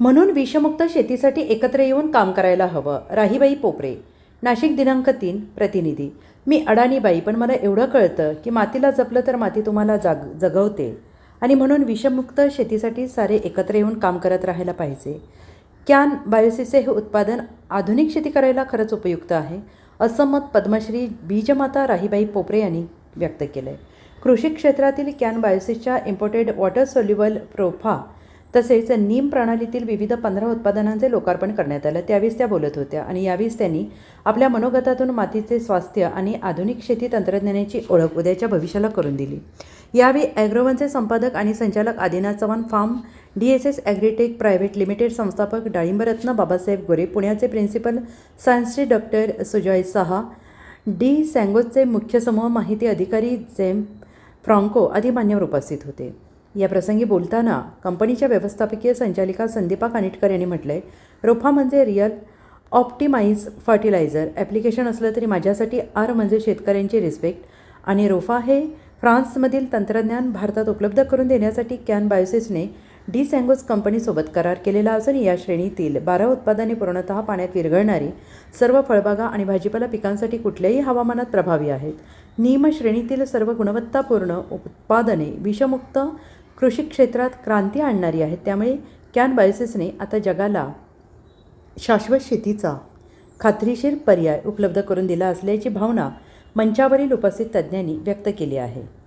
म्हणून विषमुक्त शेतीसाठी एकत्र येऊन काम करायला हवं. राहीबाई पोपरे. नाशिक दिनांक तीन प्रतिनिधी. मी अडाणीबाई पण मला एवढं कळतं की मातीला जपलं तर माती तुम्हाला जाग जगवते. आणि म्हणून विषमुक्त शेतीसाठी सारे एकत्र येऊन काम करत राहायला पाहिजे. कॅन बायोसिसचे हे उत्पादन आधुनिक शेती करायला खरंच उपयुक्त आहे असं मत पद्मश्री बीजमाता राहीबाई पोपरे यांनी व्यक्त केलं आहे कृषी क्षेत्रातील कॅन बायोसिसच्या इम्पोर्टेड वॉटर सोल्युबल प्रोफा तसेच नीम प्रणालीतील विविध पंधरा उत्पादनांचे लोकार्पण करण्यात आलं. त्यावेळेस त्या बोलत होत्या आणि यावेळेस त्यांनी आपल्या मनोगतातून मातीचे स्वास्थ्य आणि आधुनिक शेती तंत्रज्ञानाची ओळख उद्याच्या भविष्याला करून दिली. यावेळी ॲग्रोवनचे संपादक आणि संचालक Adinath Chavan farm D S S agritech private limited संस्थापक डाळिंबरत्न बाबासाहेब गोरे पुण्याचे प्रिन्सिपल सायन्सचे डॉक्टर सुजॉय सहा डी सँगोजचे मुख्य समूह माहिती अधिकारी जेम फ्रॉन्को आदी मान्यवर उपस्थित होते. या प्रसंगी बोलताना कंपनीच्या व्यवस्थापकीय संचालिका संदीपा कानिटकर यांनी म्हटलं आहे रोफा म्हणजे रिअल ऑप्टिमाइज फर्टिलायझर ॲप्लिकेशन असलं तरी माझ्यासाठी आर म्हणजे शेतकऱ्यांची रिस्पेक्ट आणि रोफा हे फ्रान्समधील तंत्रज्ञान भारतात उपलब्ध करून देण्यासाठी कॅन बायोसिसने डी सँगोज कंपनीसोबत करार केलेला असून या श्रेणीतील बारा उत्पादने पूर्णतः पाण्यात विरघळणारी सर्व फळबागा आणि भाजीपाला पिकांसाठी कुठल्याही हवामानात प्रभावी आहेत. नियम श्रेणीतील सर्व गुणवत्तापूर्ण उत्पादने विषमुक्त कृषी क्षेत्रात क्रांती आणणारी आहेत त्यामुळे कॅन बायोसिसने आता जगाला शाश्वत शेतीचा खात्रीशीर पर्याय उपलब्ध करून दिला असल्याची भावना मंचावरील उपस्थित तज्ज्ञांनी व्यक्त केली आहे.